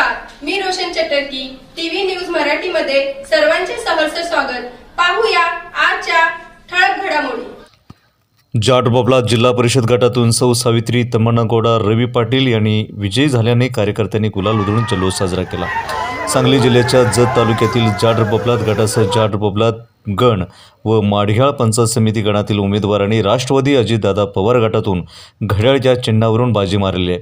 Roshan चटर्की TV news मराठीमध्ये सर्वांचे सहर्ष स्वागत. पाहूया आजच्या ठळक घडामोडी. जाट बबला जिल्हा परिषद गटातून सौ सावित्री तमन्नागौडा रवी पाटील यांनी विजयी झाल्याने कार्यकर्त्यांनी गुलाल उधळून जल्लोष साजरा केला. सांगली जिल्ह्याच्या जत तालुक्यातील जाट बबलात गटासह जाट बबलात गण व माढ्याळ पंचायत समिती गणातील उमेदवारांनी राष्ट्रवादी अजितदादा पवार गटातून घड्याळच्या चिन्हावरून बाजी मारली आहे.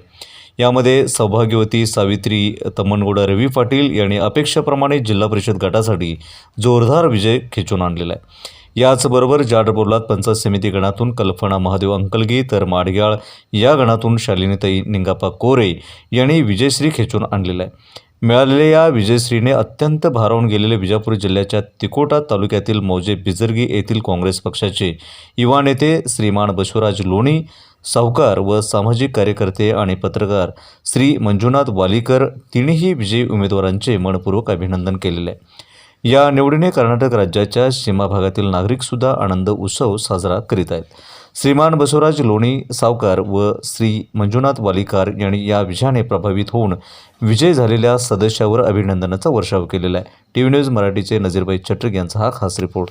यामध्ये सौभाग्यवती सावित्री तमनगोडा रवी पाटील यांनी अपेक्षेप्रमाणे जिल्हा परिषद गटासाठी जोरदार विजय खेचून आणलेला आहे. याचबरोबर जाडबोर्लात पंचायत समिती गणातून कल्पना महादेव अंकलगी तर माडग्याळ या गणातून शालिनीताई निंगापा कोरे यांनी विजयश्री खेचून आणलेला आहे. मिळालेल्या विजयश्रीने अत्यंत भारावून गेलेले विजापूर जिल्ह्याच्या तिकोटा तालुक्यातील मौजे बिजर्गी येथील काँग्रेस पक्षाचे युवा नेते श्रीमान बसवराज लोणी सावकार व सामाजिक कार्यकर्ते आणि पत्रकार श्री मंजुनाथ वालीकर तिन्ही विजयी उमेदवारांचे मनपूर्वक अभिनंदन केलेले. आहे या निवडीने कर्नाटक राज्याच्या सीमा भागातील नागरिकसुद्धा आनंद उत्सव साजरा करीत आहेत. श्रीमान बसवराज लोणी सावकार व श्री मंजुनाथ वालिकार यांनी या विजयाने प्रभावित होऊन विजय झालेल्या सदस्यावर अभिनंदनाचा वर्षाव केलेला आहे. टी व्ही न्यूज मराठीचे नजीरबाई चट्टक यांचा हा खास रिपोर्ट.